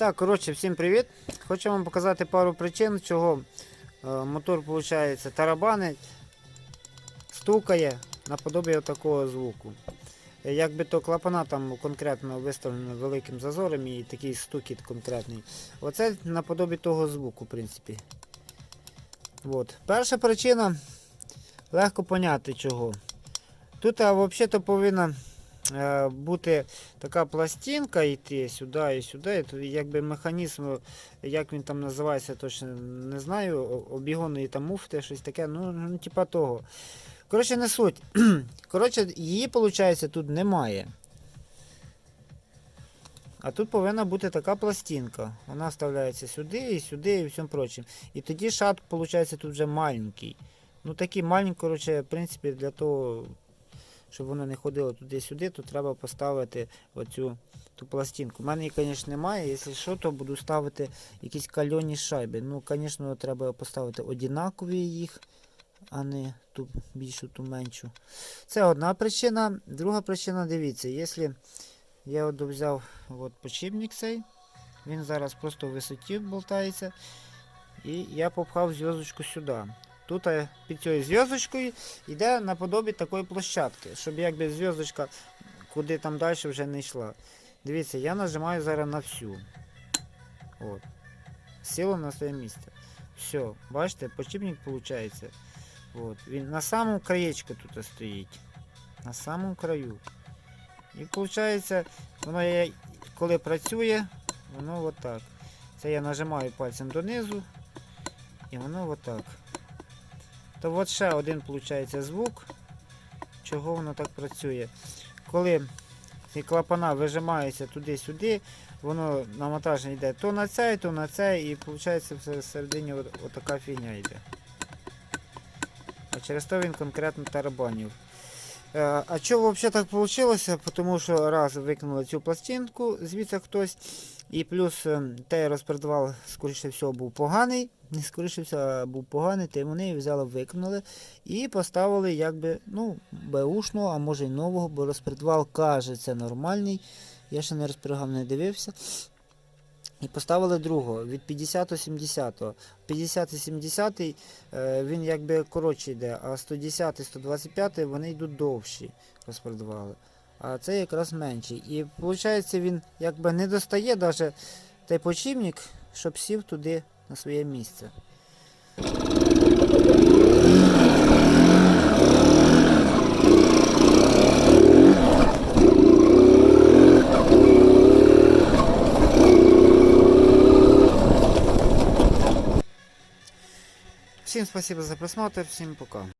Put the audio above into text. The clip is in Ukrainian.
Так, коротше, всім привіт. Хочу вам показати пару причин, чого е, мотор, виходить, тарабанить, стукає наподобі такого звуку. Е, Якби то клапана там конкретно виставлені великим зазором і такий стукіт конкретний. Оце наподобі того звуку, в принципі. От. Перша причина легко поняти чого. Тут а, взагалі повинна е, бути така пластинка йти сюди і сюди. І якби механізм, як він там називається, точно не знаю. Обігонної там муфти, щось таке, ну, ну типа того. Коротше, не суть. Коротше, її, виходить, тут немає. А тут повинна бути така пластинка. Вона вставляється сюди і сюди і всім прочим. І тоді шат, виходить, тут вже маленький. Ну такий маленький, коротше, в принципі, для того, щоб воно не ходило туди-сюди, то треба поставити оцю ту пластинку. У мене її, звісно, немає. Якщо що, то буду ставити якісь кальоні шайби. Ну, звісно, треба поставити однакові їх, а не ту більшу, ту меншу. Це одна причина. Друга причина, дивіться, якщо я от взяв от почіпник цей, він зараз просто в висоті болтається. І я попхав зв'язочку сюди. Тут е, під цією зв'язочкою йде наподобі такої площадки, щоб якби зв'язочка куди там далі вже не йшла. Дивіться, я нажимаю зараз на всю. От. Сіло на своє місце. Все, бачите, почіпник виходить. От. Він на самому краєчку тут стоїть. На самому краю. І виходить, воно я, коли працює, воно отак. Це я нажимаю пальцем донизу. І воно отак. То от ще один виходить звук, чого воно так працює. Коли ці клапана вижимаються туди-сюди, воно навантаження йде то на цей, то на цей, і виходить всередині отака фігня йде. А через то він конкретно тарабанів. Е, А чого взагалі так вийшло? Тому що раз викинули цю пластинку, звідси хтось, і плюс е, той розпродавав, скоріше всього, був поганий. Не скоріше всього, був поганий, то вони її взяли, викинули і поставили якби, ну, беушного, а може й нового, бо розпредвал каже, це нормальний. Я ще не розпрягав, не дивився. І поставили другого від 50-70. 50-70 е, він якби коротше йде, а 110-125 вони йдуть довші, розпродавали. А це якраз менший. І виходить, він якби не достає навіть той почівник, щоб сів туди на своє місце. Всім спасибо за просмотр, всім пока.